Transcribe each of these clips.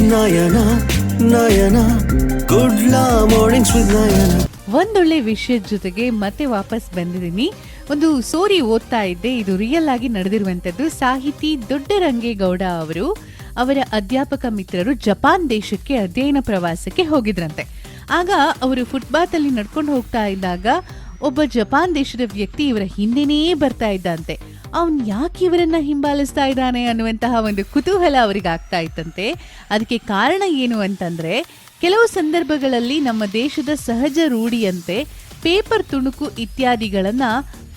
Nayana Nayana good mornings with Nayana. ಒಂದೊಳ್ಳೆ ವಿಷಯದ ಜೊತೆಗೆ ಮತ್ತೆ ವಾಪಸ್ ಬಂದಿದ್ದೀನಿ. ಒಂದು ಸೋರಿ ಓದ್ತಾ ಇದ್ದೆ. ಇದು ರಿಯಲ್ ಆಗಿ ನಡೆದಿರುವಂತದ್ದು ಸಾಹಿತಿ ದೊಡ್ಡರಂಗೇಗೌಡ ಅವರು. ಅವರ ಅಧ್ಯಾಪಕ ಮಿತ್ರರು ಜಪಾನ್ ದೇಶಕ್ಕೆ ಅಧ್ಯಯನ ಪ್ರವಾಸಕ್ಕೆ ಹೋಗಿದ್ರಂತೆ. ಆಗ ಅವರು ಫುಟ್ಬಾತ್ ಅಲ್ಲಿ ನಡ್ಕೊಂಡು ಹೋಗ್ತಾ ಇದ್ದಾಗ ಒಬ್ಬ ಜಪಾನ್ ದೇಶದ ವ್ಯಕ್ತಿ ಇವರ ಹಿಂದೆನೇ ಬರ್ತಾ ಇದ್ದಂತೆ. ಅವನ್ ಯಾಕೆ ಇವರನ್ನ ಹಿಂಬಾಲಿಸ್ತಾ ಇದ್ದಾನೆ ಅನ್ನುವಂತಹ ಒಂದು ಕುತೂಹಲ ಅವರಿಗೆ ಆಗ್ತಾ ಇತ್ತಂತೆ. ಅದಕ್ಕೆ ಕಾರಣ ಏನು ಅಂತಂದ್ರೆ, ಕೆಲವು ಸಂದರ್ಭಗಳಲ್ಲಿ ನಮ್ಮ ದೇಶದ ಸಹಜ ರೂಢಿಯಂತೆ ಪೇಪರ್ ತುಣುಕು ಇತ್ಯಾದಿಗಳನ್ನ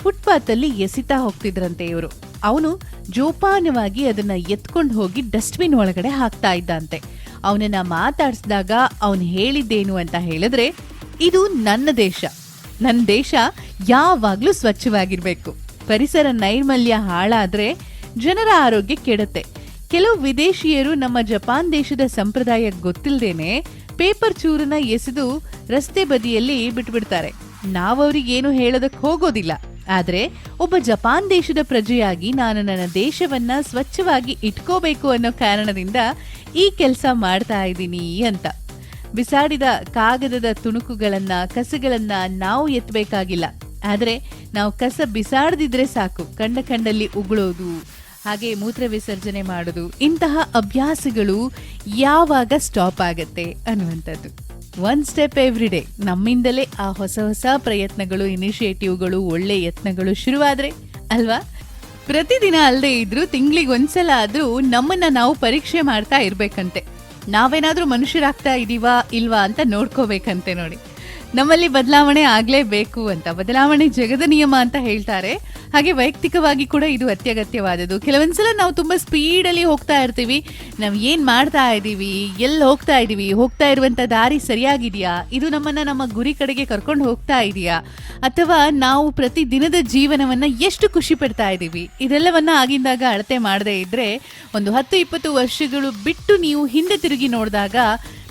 ಫುಟ್ಪಾತ್ ಅಲ್ಲಿ ಎಸಿತಾ ಹೋಗ್ತಿದ್ರಂತೆ ಇವರು. ಅವನು ಜೋಪಾನವಾಗಿ ಅದನ್ನ ಎತ್ಕೊಂಡು ಹೋಗಿ ಡಸ್ಟ್ಬಿನ್ ಒಳಗಡೆ ಹಾಕ್ತಾ ಇದ್ದಂತೆ. ಅವನನ್ನ ಮಾತಾಡಿಸಿದಾಗ ಅವನು ಹೇಳಿದ್ದೇನು ಅಂತ ಹೇಳಿದ್ರೆ, ಇದು ನನ್ನ ದೇಶ. ನನ್ನ ದೇಶ ಯಾವಾಗ್ಲೂ ಸ್ವಚ್ಛವಾಗಿರ್ಬೇಕು. ಪರಿಸರ ನೈರ್ಮಲ್ಯ ಹಾಳಾದ್ರೆ ಜನರ ಆರೋಗ್ಯ ಕೆಡುತ್ತೆ. ಕೆಲವು ವಿದೇಶಿಯರು ನಮ್ಮ ಜಪಾನ್ ದೇಶದ ಸಂಪ್ರದಾಯ ಗೊತ್ತಿಲ್ಲದೇನೆ ಪೇಪರ್ ಚೂರನ್ನ ಎಸೆದು ರಸ್ತೆ ಬದಿಯಲ್ಲಿ ಬಿಟ್ಬಿಡ್ತಾರೆ. ನಾವವ್ರಿಗೇನು ಹೇಳೋದಕ್ಕೆ ಹೋಗೋದಿಲ್ಲ. ಆದರೆ ಒಬ್ಬ ಜಪಾನ್ ದೇಶದ ಪ್ರಜೆಯಾಗಿ ನಾನು ನನ್ನ ದೇಶವನ್ನ ಸ್ವಚ್ಛವಾಗಿ ಇಟ್ಕೋಬೇಕು ಅನ್ನೋ ಕಾರಣದಿಂದ ಈ ಕೆಲಸ ಮಾಡ್ತಾ ಇದ್ದೀನಿ ಅಂತ. ಬಿಸಾಡಿದ ಕಾಗದದ ತುಣುಕುಗಳನ್ನ, ಕಸಗಳನ್ನ ನಾವು ಎತ್ತಬೇಕಾಗಿಲ್ಲ ಆದ್ರೆ ನಾವು ಕಸ ಬಿಸಾಡದಿದ್ರೆ ಸಾಕು, ಕಂಡ ಕಂಡಲ್ಲಿ ಉಗುಳೋದು, ಹಾಗೆ ಮೂತ್ರ ವಿಸರ್ಜನೆ ಮಾಡೋದು, ಇಂತಹ ಅಭ್ಯಾಸಗಳು ಯಾವಾಗ ಸ್ಟಾಪ್ ಆಗತ್ತೆ ಅನ್ನುವಂಥದ್ದು. ಒನ್ ಸ್ಟೆಪ್ ಎವ್ರಿ ಡೇ ನಮ್ಮಿಂದಲೇ ಆ ಹೊಸ ಹೊಸ ಪ್ರಯತ್ನಗಳು ಇನಿಷಿಯೇಟಿವ್ಗಳು ಒಳ್ಳೆ ಯತ್ನಗಳು ಶುರುವಾದ್ರೆ, ಅಲ್ವಾ? ಪ್ರತಿದಿನ ಅಲ್ಲದೆ ಇದ್ರೂ ತಿಂಗಳಿಗೆ ಒಂದ್ಸಲ ಆದ್ರೂ ನಮ್ಮನ್ನ ನಾವು ಪರೀಕ್ಷೆ ಮಾಡ್ತಾ ಇರ್ಬೇಕಂತೆ. ನಾವೇನಾದ್ರೂ ಮನುಷ್ಯರಾಗ್ತಾ ಇದೀವಾ, ಇಲ್ವಾ ಅಂತ ನೋಡ್ಕೋಬೇಕಂತೆ ನೋಡಿ. ನಮ್ಮಲ್ಲಿ ಬದಲಾವಣೆ ಆಗ್ಲೇಬೇಕು ಅಂತ. ಬದಲಾವಣೆ ಜಗದ ನಿಯಮ ಅಂತ ಹೇಳ್ತಾರೆ. ಹಾಗೆ ವೈಯಕ್ತಿಕವಾಗಿ ಕೂಡ ಇದು ಅತ್ಯಗತ್ಯವಾದದ್ದು. ಕೆಲವೊಂದ್ಸಲ ನಾವು ತುಂಬಾ ಸ್ಪೀಡ್ ಅಲ್ಲಿ ಹೋಗ್ತಾ ಇರ್ತೀವಿ. ನಾವು ಏನ್ ಮಾಡ್ತಾ ಇದೀವಿ? ಎಲ್ಲಿ ಹೋಗ್ತಾ ಇದೀವಿ? ಹೋಗ್ತಾ ಇರುವಂತ ದಾರಿ ಸರಿಯಾಗಿದೆಯಾ? ಇದು ನಮ್ಮನ್ನ ನಮ್ಮ ಗುರಿ ಕಡೆಗೆ ಕರ್ಕೊಂಡು ಹೋಗ್ತಾ ಇದೆಯಾ? ಅಥವಾ ನಾವು ಪ್ರತಿ ದಿನದ ಜೀವನವನ್ನ ಎಷ್ಟು ಖುಷಿ ಪಡ್ತಾ ಇದೀವಿ? ಇದೆಲ್ಲವನ್ನ ಆಗಿಂದಾಗ ಅಳತೆ ಮಾಡದೇ ಇದ್ರೆ ಒಂದು ಹತ್ತು, ಇಪ್ಪತ್ತು ವರ್ಷಗಳು ಬಿಟ್ಟು ನೀವು ಹಿಂದೆ ತಿರುಗಿ ನೋಡಿದಾಗ,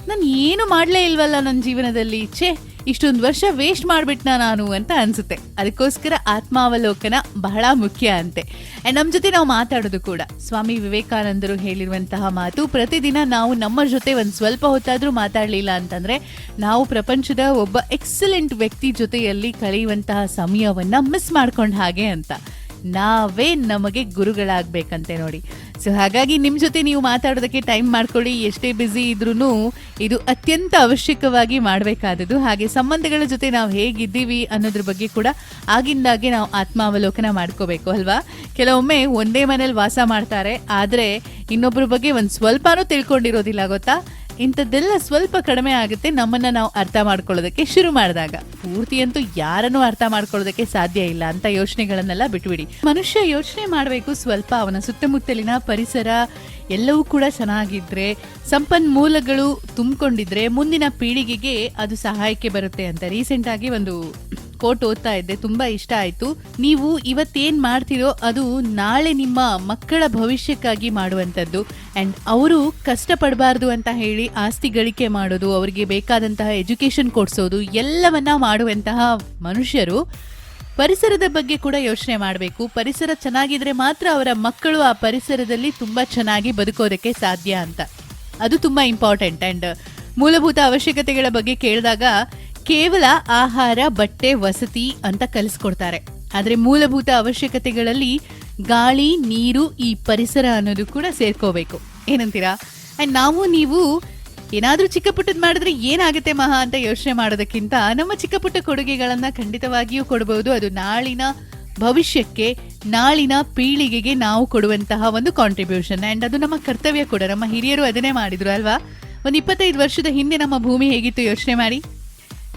ನಾನು ಏನು ಮಾಡಲೇ ಇಲ್ವಲ್ಲ ನನ್ನ ಜೀವನದಲ್ಲಿ? ಛೇ ಇಷ್ಟೊಂದು ವರ್ಷ ವೇಸ್ಟ್ ಮಾಡ್ಬಿಟ್ನಾ ನಾನು ಅಂತ ಅನ್ಸುತ್ತೆ. ಅದಕ್ಕೋಸ್ಕರ ಆತ್ಮಾವಲೋಕನ ಬಹಳ ಮುಖ್ಯ ಅಂತೆ. ಅಂಡ್ ನಮ್ಮ ಜೊತೆ ನಾವು ಮಾತಾಡೋದು ಕೂಡ. ಸ್ವಾಮಿ ವಿವೇಕಾನಂದರು ಹೇಳಿರುವಂತಹ ಮಾತು, ಪ್ರತಿದಿನ ನಾವು ನಮ್ಮ ಜೊತೆ ಒಂದು ಸ್ವಲ್ಪ ಹೊತ್ತಾದರೂ ಮಾತಾಡಲಿಲ್ಲ ಅಂತಂದ್ರೆ, ನಾವು ಪ್ರಪಂಚದ ಒಬ್ಬ ಎಕ್ಸಲೆಂಟ್ ವ್ಯಕ್ತಿ ಜೊತೆಯಲ್ಲಿ ಕಳೆಯುವಂತಹ ಸಮಯವನ್ನ ಮಿಸ್ ಮಾಡ್ಕೊಂಡ ಹಾಗೆ ಅಂತ. ನಾವೇ ನಮಗೆ ಗುರುಗಳಾಗಬೇಕಂತೆ ನೋಡಿ. ಸೊ ಹಾಗಾಗಿ ನಿಮ್ಮ ಜೊತೆ ನೀವು ಮಾತಾಡೋದಕ್ಕೆ ಟೈಮ್ ಮಾಡ್ಕೊಳ್ಳಿ. ಎಷ್ಟೇ ಬ್ಯುಸಿ ಇದ್ರೂ ಇದು ಅತ್ಯಂತ ಅವಶ್ಯಕವಾಗಿ ಮಾಡಬೇಕಾದದ್ದು. ಹಾಗೆ ಸಂಬಂಧಗಳ ಜೊತೆ ನಾವು ಹೇಗಿದ್ದೀವಿ ಅನ್ನೋದ್ರ ಬಗ್ಗೆ ಕೂಡ ಆಗಿಂದಾಗೆ ನಾವು ಆತ್ಮಾವಲೋಕನ ಮಾಡ್ಕೋಬೇಕು, ಅಲ್ವಾ? ಕೆಲವೊಮ್ಮೆ ಒಂದೇ ಮನೇಲಿ ವಾಸ ಮಾಡ್ತಾರೆ, ಆದರೆ ಇನ್ನೊಬ್ಬರ ಬಗ್ಗೆ ಒಂದು ಸ್ವಲ್ಪನೂ ತಿಳ್ಕೊಂಡಿರೋದಿಲ್ಲ, ಗೊತ್ತಾ? ಇಂಥದ್ದೆಲ್ಲ ಸ್ವಲ್ಪ ಕಡಿಮೆ ಆಗುತ್ತೆ, ನಮ್ಮನ್ನ ನಾವು ಅರ್ಥ ಮಾಡ್ಕೊಳ್ಳೋದಕ್ಕೆ ಶುರು ಮಾಡಿದಾಗ. ಪೂರ್ತಿ ಅಂತೂ ಯಾರನ್ನೂ ಅರ್ಥ ಮಾಡ್ಕೊಳ್ಳೋದಕ್ಕೆ ಸಾಧ್ಯ ಇಲ್ಲ ಅಂತ ಯೋಚನೆಗಳನ್ನೆಲ್ಲ ಬಿಟ್ಬಿಡಿ. ಮನುಷ್ಯ ಯೋಚನೆ ಮಾಡಬೇಕು ಸ್ವಲ್ಪ, ಅವನ ಸುತ್ತಮುತ್ತಲಿನ ಪರಿಸರ ಎಲ್ಲವೂ ಕೂಡ ಚೆನ್ನಾಗಿದ್ರೆ, ಸಂಪನ್ಮೂಲಗಳು ತುಂಬಿಕೊಂಡಿದ್ರೆ ಮುಂದಿನ ಪೀಳಿಗೆಗೆ ಅದು ಸಹಾಯಕ್ಕೆ ಬರುತ್ತೆ ಅಂತ ರೀಸೆಂಟ್ ಆಗಿ ಒಂದು ಕೋಟ್ ಓದ್ತಾ ಇದ್ದೆ, ತುಂಬಾ ಇಷ್ಟ ಆಯ್ತು. ನೀವು ಇವತ್ತೇನ್ ಮಾಡ್ತಿರೋ ಅದು ನಾಳೆ ನಿಮ್ಮ ಮಕ್ಕಳ ಭವಿಷ್ಯಕ್ಕಾಗಿ ಮಾಡುವಂತದ್ದು ಅಂಡ್ ಅವರು ಕಷ್ಟ ಪಡಬಾರ್ದು ಅಂತ ಹೇಳಿ ಆಸ್ತಿ ಗಳಿಕೆ ಮಾಡೋದು, ಅವರಿಗೆ ಬೇಕಾದಂತಹ ಎಜುಕೇಶನ್ ಕೊಡಿಸೋದು, ಎಲ್ಲವನ್ನ ಮಾಡುವಂತಹ ಮನುಷ್ಯರು. ಪರಿಸರದ ಬಗ್ಗೆ ಕೂಡ ಯೋಚನೆ ಮಾಡಬೇಕು. ಪರಿಸರ ಚೆನ್ನಾಗಿದ್ರೆ ಮಾತ್ರ ಅವರ ಮಕ್ಕಳು ಆ ಪರಿಸರದಲ್ಲಿ ತುಂಬಾ ಚೆನ್ನಾಗಿ ಬದುಕೋದಕ್ಕೆ ಸಾಧ್ಯ ಅಂತ. ಅದು ತುಂಬಾ ಇಂಪಾರ್ಟೆಂಟ್ ಅಂಡ್ ಮೂಲಭೂತ ಅವಶ್ಯಕತೆಗಳ ಬಗ್ಗೆ ಕೇಳಿದಾಗ ಕೇವಲ ಆಹಾರ, ಬಟ್ಟೆ, ವಸತಿ ಅಂತ ಕಲಿಸ್ಕೊಡ್ತಾರೆ. ಆದರೆ ಮೂಲಭೂತ ಅವಶ್ಯಕತೆಗಳಲ್ಲಿ ಗಾಳಿ, ನೀರು ಈ ಪರಿಸರ ಅನ್ನೋದು ಕೂಡ ಸೇರ್ಕೋಬೇಕು. ಏನಂತೀರಾ? ಅಂಡ್ ನಾವು ನೀವು ಏನಾದರೂ ಚಿಕ್ಕ ಪುಟ್ಟದ್ ಮಾಡಿದ್ರೆ ಏನಾಗುತ್ತೆ ಮಹಾ ಅಂತ ಯೋಚನೆ ಮಾಡೋದಕ್ಕಿಂತ ನಮ್ಮ ಚಿಕ್ಕ ಪುಟ್ಟ ಕೊಡುಗೆಗಳನ್ನ ಖಂಡಿತವಾಗಿಯೂ ಕೊಡಬಹುದು ಅದು ನಾಳಿನ ಭವಿಷ್ಯಕ್ಕೆ, ನಾಳಿನ ಪೀಳಿಗೆಗೆ ನಾವು ಕೊಡುವಂತಹ ಒಂದು ಕಾಂಟ್ರಿಬ್ಯೂಷನ್ ಅಂಡ್ ಅದು ನಮ್ಮ ಕರ್ತವ್ಯ ಕೂಡ. ನಮ್ಮ ಹಿರಿಯರು ಅದನ್ನೇ ಮಾಡಿದ್ರು ಅಲ್ವಾ? ಒಂದು ಇಪ್ಪತ್ತೈದು ವರ್ಷದ ಹಿಂದೆ ನಮ್ಮ ಭೂಮಿ ಹೇಗಿತ್ತು ಯೋಚನೆ ಮಾಡಿ.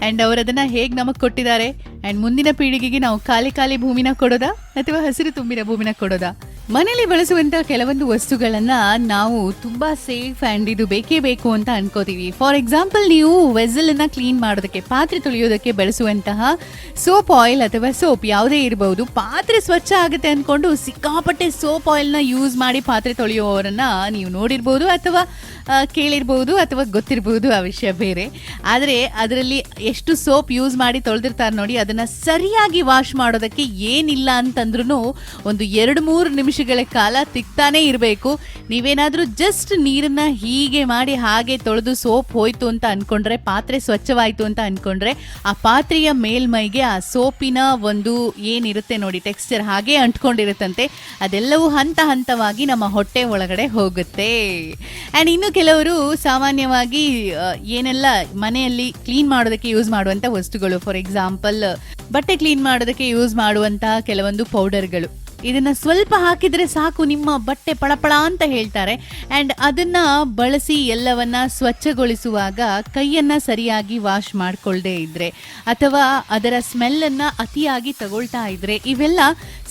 ಅಂಡ್ ಅವರು ಅದನ್ನ ಹೇಗೆ ನಮಗೆ ಕೊಟ್ಟಿದ್ದಾರೆ? ಅಂಡ್ ಮುಂದಿನ ಪೀಳಿಗೆಗೆ ನಾವು ಖಾಲಿ ಖಾಲಿ ಭೂಮಿನ ಕೊಡೋದಾ? ಅಥವಾ ಹಸಿರು ತುಂಬಿದ ಭೂಮಿನ ಕೊಡೋದಾ? ಮನೇಲಿ ಬಳಸುವಂತ ಕೆಲವೊಂದು ವಸ್ತುಗಳನ್ನ ನಾವು ತುಂಬಾ ಸೇಫ್ ಅಂಡ್ ಇದು ಬೇಕೇ ಬೇಕು ಅಂತ ಅನ್ಕೋತೀವಿ. ಫಾರ್ ಎಕ್ಸಾಂಪಲ್ ನೀವು ವೆಸಲ್ ಅನ್ನ ಕ್ಲೀನ್ ಮಾಡೋದಕ್ಕೆ, ಪಾತ್ರೆ ತೊಳೆಯೋದಕ್ಕೆ ಬಳಸುವಂತಹ ಸೋಪ್ ಆಯಿಲ್ ಅಥವಾ ಸೋಪ್ ಯಾವುದೇ ಇರಬಹುದು ಪಾತ್ರೆ ಸ್ವಚ್ಛ ಆಗುತ್ತೆ ಅನ್ಕೊಂಡು ಸಿಕ್ಕಾಪಟ್ಟೆ ಸೋಪ್ ಆಯಿಲ್ನ ಯೂಸ್ ಮಾಡಿ ಪಾತ್ರೆ ತೊಳೆಯುವವರನ್ನ ನೀವು ನೋಡಿರ್ಬೋದು ಅಥವಾ ಕೇಳಿರ್ಬೋದು ಅಥವಾ ಗೊತ್ತಿರ್ಬೋದು ಆ ವಿಷಯ ಬೇರೆ. ಆದರೆ ಅದರಲ್ಲಿ ಎಷ್ಟು ಸೋಪ್ ಯೂಸ್ ಮಾಡಿ ತೊಳೆದಿರ್ತಾರೆ ನೋಡಿ, ಅದನ್ನ ಸರಿಯಾಗಿ ವಾಶ್ ಮಾಡೋದಕ್ಕೆ ಏನಿಲ್ಲ ಅಂತಂದ್ರೂ ಒಂದು ಎರಡು ಮೂರು ನಿಮಿಷಗಳ ಕಾಲ ತಿಕ್ತಾನೇ ಇರಬೇಕು. ನೀವೇನಾದರೂ ಜಸ್ಟ್ ನೀರನ್ನ ಹೀಗೆ ಮಾಡಿ ಹಾಗೆ ತೊಳೆದು ಸೋಪ್ ಹೋಯ್ತು ಅಂತ ಅನ್ಕೊಂಡ್ರೆ, ಪಾತ್ರೆ ಸ್ವಚ್ಛವಾಯಿತು ಅಂತ ಅನ್ಕೊಂಡ್ರೆ, ಆ ಪಾತ್ರೆಯ ಮೇಲ್ಮೈಗೆ ಆ ಸೋಪಿನ ಒಂದು ಏನಿರುತ್ತೆ ನೋಡಿ ಟೆಕ್ಸ್ಚರ್ ಹಾಗೆ ಅಂಟ್ಕೊಂಡಿರುತ್ತಂತೆ. ಅದೆಲ್ಲವೂ ಹಂತ ಹಂತವಾಗಿ ನಮ್ಮ ಹೊಟ್ಟೆ ಒಳಗಡೆ ಹೋಗುತ್ತೆ. ಆ್ಯಂಡ್ ಇನ್ನು ಕೆಲವರು ಸಾಮಾನ್ಯವಾಗಿ ಏನೆಲ್ಲ ಮನೆಯಲ್ಲಿ ಕ್ಲೀನ್ ಮಾಡೋದಕ್ಕೆ ಯೂಸ್ ಮಾಡುವಂಥ ವಸ್ತುಗಳು ಫಾರ್ ಎಕ್ಸಾಂಪಲ್ ಬಟ್ಟೆ ಕ್ಲೀನ್ ಮಾಡೋದಕ್ಕೆ ಯೂಸ್ ಮಾಡುವಂತಹ ಕೆಲವೊಂದು ಪೌಡರ್ಗಳು ಇದನ್ನ ಸ್ವಲ್ಪ ಹಾಕಿದ್ರೆ ಸಾಕು, ನಿಮ್ಮ ಬಟ್ಟೆ ಪಳಪಳ ಅಂತ ಹೇಳ್ತಾರೆ. ಆ್ಯಂಡ್ ಅದನ್ನ ಬಳಸಿ ಎಲ್ಲವನ್ನ ಸ್ವಚ್ಛಗೊಳಿಸುವಾಗ ಕೈಯನ್ನ ಸರಿಯಾಗಿ ವಾಶ್ ಮಾಡ್ಕೊಳ್ದೇ ಇದ್ರೆ, ಅಥವಾ ಅದರ ಸ್ಮೆಲ್ಲನ್ನು ಅತಿಯಾಗಿ ತಗೊಳ್ತಾ ಇದ್ರೆ, ಇವೆಲ್ಲ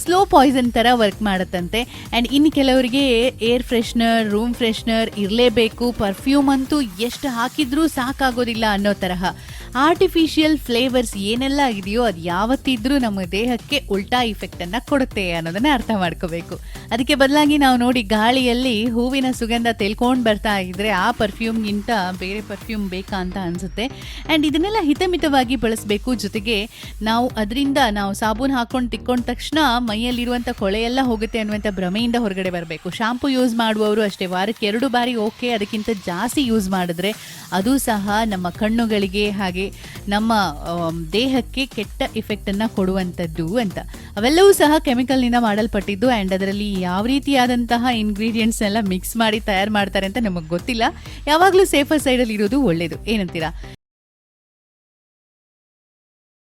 ಸ್ಲೋ ಪಾಯ್ಸನ್ ಥರ ವರ್ಕ್ ಮಾಡುತ್ತಂತೆ. ಆ್ಯಂಡ್ ಇನ್ನು ಕೆಲವರಿಗೆ ಏರ್ ಫ್ರೆಶ್ನರ್ ರೂಮ್ ಫ್ರೆಶ್ನರ್ ಇರಲೇಬೇಕು ಪರ್ಫ್ಯೂಮ್ ಅಂತೂ ಎಷ್ಟು ಹಾಕಿದ್ರೂ ಸಾಕಾಗೋದಿಲ್ಲ ಅನ್ನೋ ತರಹ. ಆರ್ಟಿಫಿಷಿಯಲ್ ಫ್ಲೇವರ್ಸ್ ಏನೆಲ್ಲ ಇದೆಯೋ ಅದು ಯಾವತ್ತಿದ್ರೂ ನಮ್ಮ ದೇಹಕ್ಕೆ ಉಲ್ಟಾ ಇಫೆಕ್ಟನ್ನು ಕೊಡುತ್ತೆ ಅನ್ನೋದನ್ನ ಅರ್ಥ ಮಾಡ್ಕೋಬೇಕು. ಅದಕ್ಕೆ ಬದಲಾಗಿ ನಾವು ನೋಡಿ ಗಾಳಿಯಲ್ಲಿ ಹೂವಿನ ಸುಗಂಧ ತೆಲ್ಕೊಂಡು ಬರ್ತಾ ಇದ್ರೆ ಆ ಪರ್ಫ್ಯೂಮ್ಗಿಂತ ಬೇರೆ ಪರ್ಫ್ಯೂಮ್ ಬೇಕಾ ಅಂತ ಅನ್ಸುತ್ತೆ. ಅಂಡ್ ಇದನ್ನೆಲ್ಲ ಹಿತಮಿತವಾಗಿ ಬಳಸಬೇಕು. ಜೊತೆಗೆ ನಾವು ಅದರಿಂದ ನಾವು ಸಾಬೂನ್ ಹಾಕೊಂಡು ತಿಕ್ಕೊಂಡ ತಕ್ಷಣ ಮೈಯಲ್ಲಿರುವಂಥ ಕೊಳೆ ಎಲ್ಲ ಹೋಗುತ್ತೆ ಅನ್ನುವಂಥ ಭ್ರಮೆಯಿಂದ ಹೊರಗಡೆ ಬರಬೇಕು. ಶಾಂಪು ಯೂಸ್ ಮಾಡುವವರು ಅಷ್ಟೇ ವಾರಕ್ಕೆ ಎರಡು ಬಾರಿ ಓಕೆ ಅದಕ್ಕಿಂತ ಜಾಸ್ತಿ ಯೂಸ್ ಮಾಡಿದ್ರೆ ಅದು ಸಹ ನಮ್ಮ ಕಣ್ಣುಗಳಿಗೆ ಹಾಗೆ ನಮ್ಮ ಆಮ್, ದೇಹಕ್ಕೆ ಕೆಟ್ಟ ಇಫೆಕ್ಟನ್ನು ಕೊಡುವಂಥದ್ದು ಅಂತ. ಅವೆಲ್ಲವೂ ಸಹ ಕೆಮಿಕಲ್ನಿಂದ ಮಾಡಲ್ಪಟ್ಟಿದ್ದು ಆ್ಯಂಡ್ ಅದರಲ್ಲಿ ಯಾವ ರೀತಿಯಾದಂತಹ ಇಂಗ್ರೀಡಿಯೆಂಟ್ಸ್ ಎಲ್ಲ ಮಿಕ್ಸ್ ಮಾಡಿ ತಯಾರು ಮಾಡ್ತಾರೆ ಅಂತ ನಮಗೆ ಗೊತ್ತಿಲ್ಲ. ಯಾವಾಗಲೂ ಸೇಫರ್ ಸೈಡಲ್ಲಿ ಇರೋದು ಒಳ್ಳೆಯದು ಏನಂತೀರಾ?